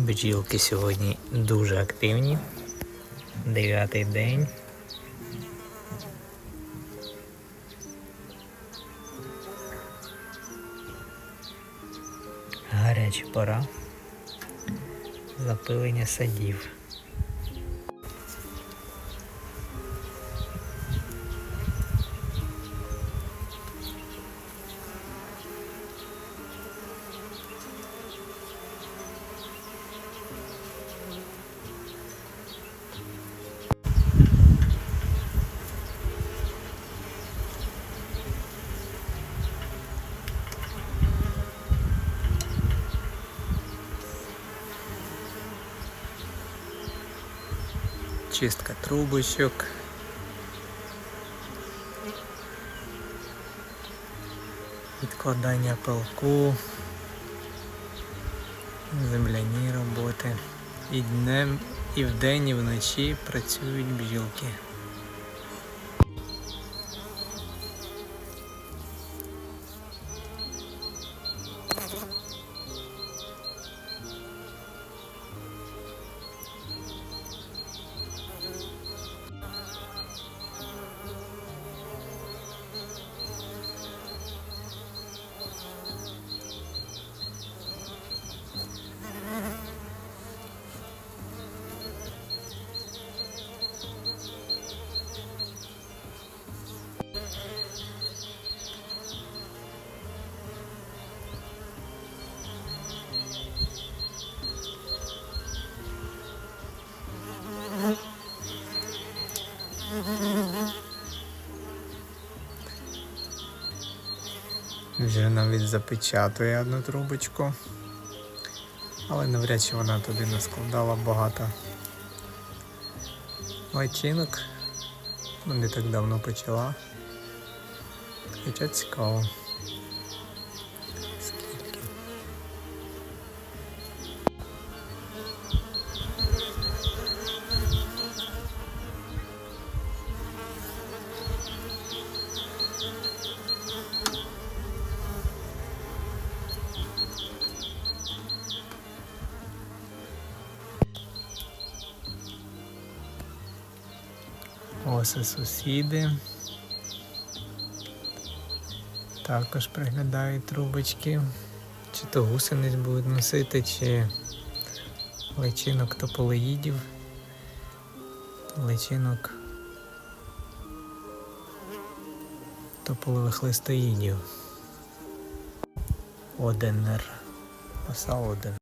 Бджілки сьогодні дуже активні. Дев'ятий день. Гаряча пора. Запилення садів. Чистка трубочок. Відкладання пилку. Земляні роботи. І днем, і вдень, і вночі працюють бджілки. Вже навіть запечатує одну трубочку. Але навряд чи вона туди не складала багато личинок. Не так давно почала. Хоча цікаво. Ось сусіди. Також приглядають трубочки. Чи то гусениць будуть носити, чи личинок тополеїдів. Личинок тополевих листоїдів. Оденер. Оса один.